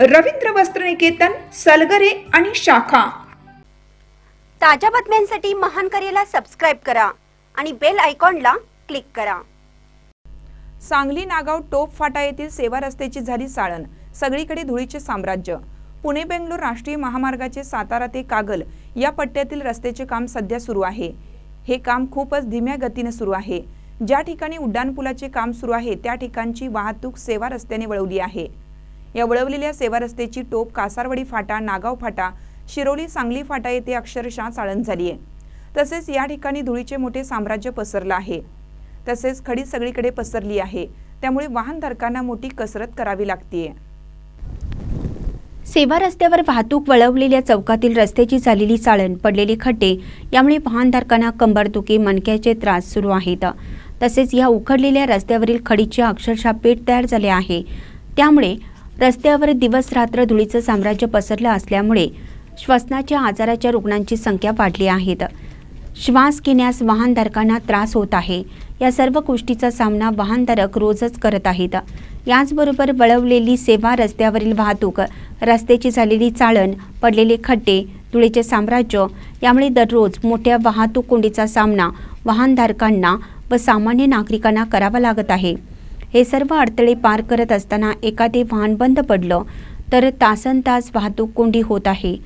रवींद्र वस्त्रनिकेतन सलगरे आणि शाखा. ताज्या बातम्यांसाठी महान करेला सबस्क्राईब करा आणि बेल आयकॉनला क्लिक करा. सांगली नागाव टोप फाटा येथील सेवा रस्त्याची झाली साळण सगळीकडे धुळीचे साम्राज्य. पुणे बेंगलोर राष्ट्रीय महामार्गाचे सातारा ते कागल या पट्ट्यातील रस्त्याचे काम सध्या सुरू आहे. हे काम खूपच धीम्या गतीने सुरू आहे. ज्या ठिकाणी उड्डाणपुलाचे काम सुरू आहे त्या ठिकाणची वाहतूक सेवा रस्त्याने वळवली आहे. या वळवलेल्या सेवा रस्त्याची टोप कासारवाडी फाटा नागाव फाटा शिरोली सांगली फाटा येथे अक्षरशः चाळण झाली आहे तसेच या ठिकाणी धुळीचे मोठे साम्राज्य पसरलं आहे. तसेच खडी सगळीकडे पसरली आहे. त्यामुळे वाहनधारकांना मोठी कसरत करावी लागतीये. सेवा रस्त्यावर वाहतूक वळवलेल्या चौकातील रस्त्याची झालेली चाळण पडलेले खड्डे यामुळे वाहनधारकांना कंबरदुखी मणक्याचे त्रास सुरू आहेत. तसेच या उखडलेल्या रस्त्यावरील खडीचे अक्षरशः पेट तयार झाले आहे. त्यामुळे रस्त्यावर दिवस रात्र धुळीचं साम्राज्य पसरलं असल्यामुळे श्वसनाच्या आजाराच्या रुग्णांची संख्या वाढली आहेत श्वास घेण्यास वाहनधारकांना त्रास होत आहे. या सर्व गोष्टीचा सामना वाहनधारक रोजच करत आहेत. याचबरोबर वळवलेली सेवा रस्त्यावरील वाहतूक रस्त्याची झालेली चाळण पडलेले खड्डे धुळीचे साम्राज्य यामुळे दररोज मोठ्या वाहतूक कोंडीचा सामना वाहनधारकांना व सामान्य नागरिकांना करावा लागत आहे. हे सर्व अडथळे पार करत असताना एखादे वाहन बंद पडलं तर तासन तास वाहतूक कोंडी होत आहे.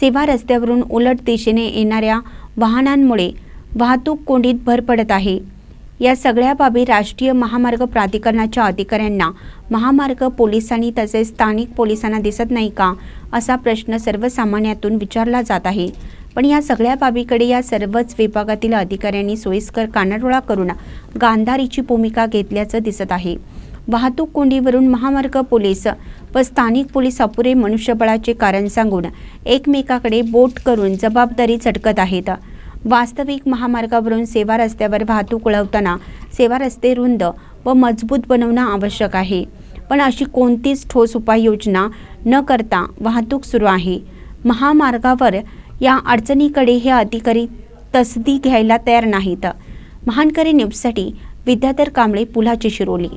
सेवा रस्त्यावरून उलट दिशेने येणाऱ्या वाहनांमुळे वाहतूक कोंडीत भर पडत आहे. या सगळ्या बाबी राष्ट्रीय महामार्ग प्राधिकरणाच्या अधिकाऱ्यांना महामार्ग पोलिसांनी तसेच स्थानिक पोलिसांना दिसत नाही का असा प्रश्न सर्वसामान्यातून विचारला जात आहे. पण या सगळ्या बाबीकडे या सर्वच विभागातील अधिकाऱ्यांनी सोयीस्कर कानाडोळा करून गांधारीची भूमिका घेतल्याचं दिसत आहे. वाहतूक कोंडीवरून महामार्ग पोलीस व स्थानिक पोलीस अपुरे मनुष्यबळाचे कारण सांगून एकमेकाकडे बोट करून जबाबदारी झटकत आहेत. वास्तविक महामार्गावरून सेवा रस्त्यावर वाहतूक वळवताना सेवा रस्ते रुंद व मजबूत बनवणं आवश्यक आहे. पण अशी कोणतीच ठोस उपाययोजना न करता वाहतूक सुरू आहे. महामार्गावर या अडचणीकडे हे अधिकारी तसदी घ्यायला तयार नाहीत. महानकरी न्यूजसाठी विद्याधर कांबळे पुलाची शिरोली.